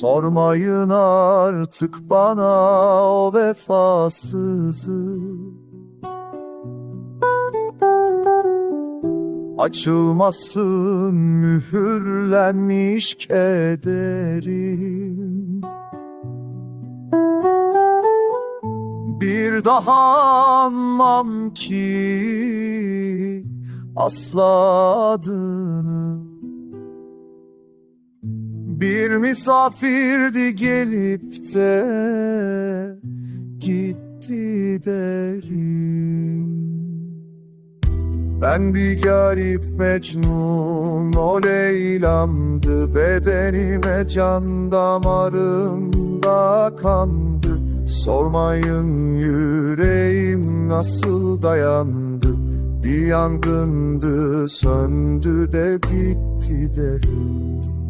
Sormayın artık bana o vefasızı. Açılmasın mühürlenmiş kederim. Bir daha anmam ki asla adını Bir misafirdi gelip de gitti derim. Ben bir garip Mecnun o Leyla'mdı. Bedenime can damarımda kandı. Sormayın yüreğim nasıl dayandı. Bir yangındı söndü de bitti derim